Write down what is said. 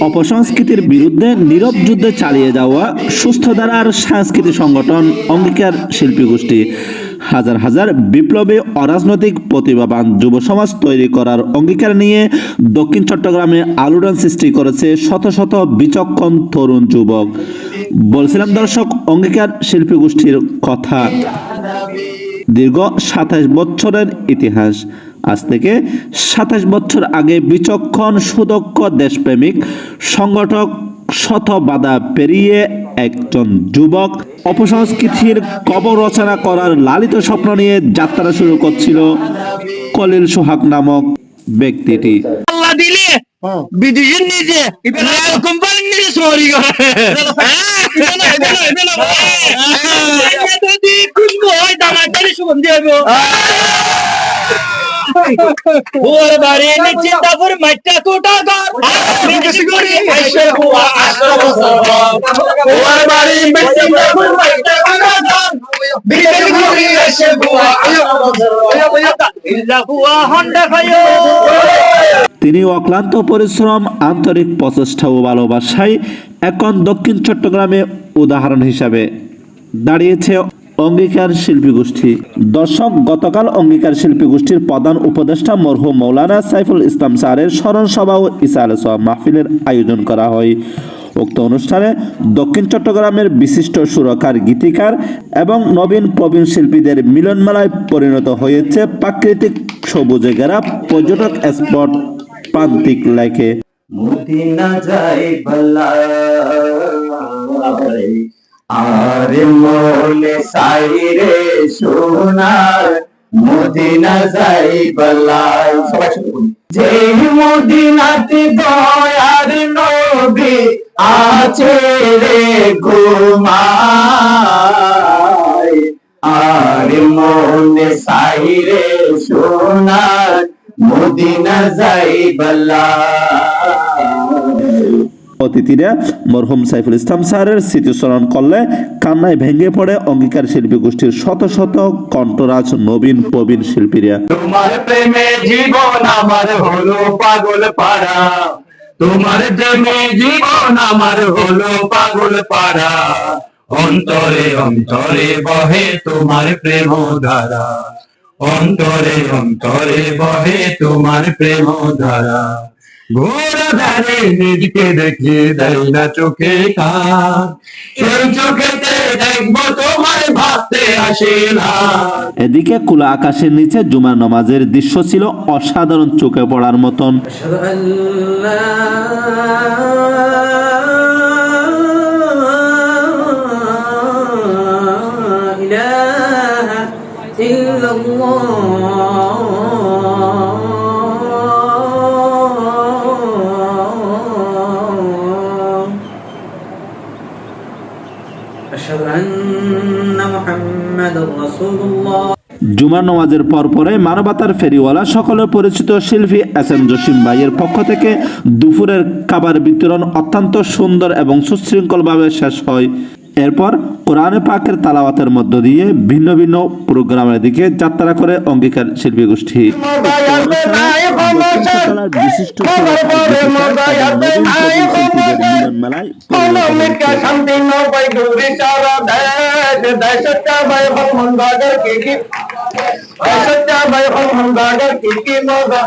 অপসংস্কৃতির বিরুদ্ধে নীরব যুদ্ধে চালিয়ে যাওয়া সুস্থ ধারার সাংস্কৃতিক সংগঠন অঙ্গীকার শিল্পী গোষ্ঠী। হাজার হাজার বিপ্লবী অরাজনৈতিক প্রতিভাবান যুব সমাজ তৈরি করার অঙ্গীকার নিয়ে দক্ষিণ চট্টগ্রামে আলোড়ন সৃষ্টি করেছে শত শত বিচক্ষণ তরুণ যুবক। বলছিলাম দর্শক, অঙ্গীকার শিল্পী গোষ্ঠীর কথা। দীর্ঘ সাতাশ বছরের ইতিহাস। আজ থেকে সাতাশ বছর আগে বিচক্ষণ সুদক্ষ দেশপ্রেমিক সংগঠক শত বাধা পেরিয়ে একজন যুবক অপসংস্কৃতির কবর রচনা করার লালিত স্বপ্ন নিয়ে যাত্রা শুরু করছিল কলিল সোহাগ নামক ব্যক্তিটি আল্লাহ দিলে বিদেশের নিজে কোম্পানির নিজে সরি করে খুশবু হয় ওর বাড়ি চিন্তাপুর মাইটা কোটা করে আইসে হুয়া আশরা বছর ওর বাড়ি চিন্তাপুর মাইটা কোটা বিদেশ করে আইসে হুয়া আশরা বছর ইল্লা হুয়া হন্ডা খায়ো তিনি অক্লান্ত পরিশ্রম আন্তরিক প্রচেষ্টা ও ভালোবাসায় এখন দক্ষিণ চট্টগ্রামে উদাহরণ হিসাবে দাঁড়িয়েছে অঙ্গীকার শিল্পী গোষ্ঠী। দর্শক, গতকাল অঙ্গীকার শিল্পী গোষ্ঠীর প্রধান উপদেষ্টা মরহুম মৌলানা সাইফুল ইসলাম স্যারের স্মরণ সভা ও ইসা মাহফিলের আয়োজন করা হয়। উক্ত অনুষ্ঠানে দক্ষিণ চট্টগ্রামের বিশিষ্ট সুরকার, গীতিকার এবং নবীন প্রবীণ শিল্পীদের মিলনমেলায় পরিণত হয়েছে প্রাকৃতিক সবুজে ঘেরা পর্যটক স্পট প্রান্তিক লেখে যাই আরে মোলে সাইরে সোনার মদিনা যাই বল্লাই সবাই শুনে বলি যে মদিনাতে দয়ার নবী আছে রে ঘুমায়। আরে মোলে সাইরে সোনার মদিনা যাই বল্লাই অতিথিরা মরহুম সাইফুল ইসলাম স্যারের স্মৃতিস্মরণ করলে কান্নায় ভেঙে পড়ে অঙ্গীকার শিল্পী গোষ্ঠীর শত শত কণ্ঠরাজ নবীন প্রবীণ শিল্পীরা। তোমার প্রেমে জীবন আমার হলো পাগল পাড়া। তোমার প্রেমে জীবন আমার হলো পাগল পাড়া। অন্তরে অন্তরে বহে তোমার প্রেম ধারা অন্তরে অন্তরে বহে তোমার প্রেম ধারা ঘোড়া ধারে নিজকে দেখে দেয় না চোখে কার এই চোখেতে দেখব তোমায় ভাবতে আসে না। এদিকে কুলা আকাশের নিচে জুমার নামাজের দৃশ্য ছিল অসাধারণ চোখে পড়ার মতন। জুমা নামাজের পর পরে মানবতার ফেরিওয়ালা সকলের পরিচিত শিল্পী এস এম জসিম ভাইয়ের পক্ষ থেকে দুপুরের খাবার বিতরণ অত্যন্ত সুন্দর এবং সুশৃঙ্খলভাবে শেষ হয়। এরপর কোরআনে পাকের তালাওয়াতের মধ্য দিয়ে ভিন্ন ভিন্ন প্রোগ্রামের দিকে যাত্রা করে অঙ্গীকার শিল্পী গোষ্ঠী দক্ষিণ বিশিষ্ট দেশ দেশটা ভাই হমন গাগর কি কি? কি মগা